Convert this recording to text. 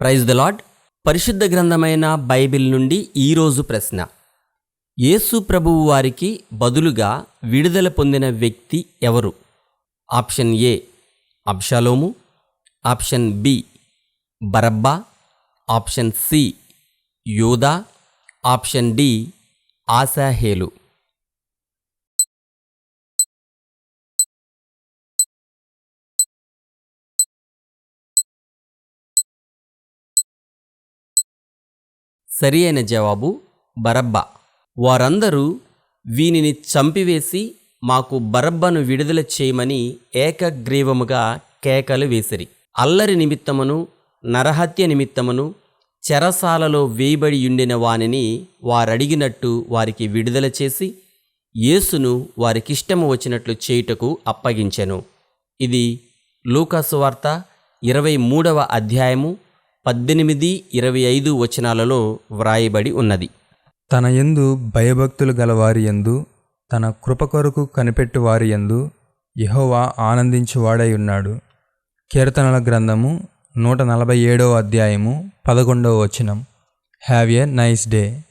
Praise the lord పరిశుద్ధ గ్రంథమైన Bible నుండి ఈరోజు ప్రశ్న. యేసు ప్రభువు వారికి బదులుగా విడుదల పొందిన వ్యక్తి ఎవరు? ఆప్షన్ ఏ అబ్షాలోము. ఆప్షన్ బి బరబ్బా. ఆప్షన్ సి యూదా. ఆప్షన్ డి ఆశాహేలు. సరి అయిన జవాబు బరబ్బా. వారందరూ వీనిని చంపివేసి మాకు బరబ్బను విడుదల చేయమని ఏకగ్రీవముగా కేకలు వేసిరి. అల్లరి నిమిత్తమును నరహత్య నిమిత్తమును చెరసాలలో వేయబడి ఉండిన వానిని వారడిగినట్టు వారికి విడుదల చేసి యేసును వారికిష్టము వచ్చినట్లు చేయుటకు అప్పగించెను. ఇది లూకాసు వార్త ఇరవై మూడవ అధ్యాయము పద్దెనిమిది ఇరవై ఐదు వచనాలలో వ్రాయబడి ఉన్నది. తన యందు భయభక్తులు గలవారి యందు తన కృప కొరకు కనిపెట్టు వారి యందు యెహోవా ఆనందించువాడై ఉన్నాడు. కీర్తనల గ్రంథము నూట నలభై ఏడవ అధ్యాయము పదకొండవ వచనం. Have a nice day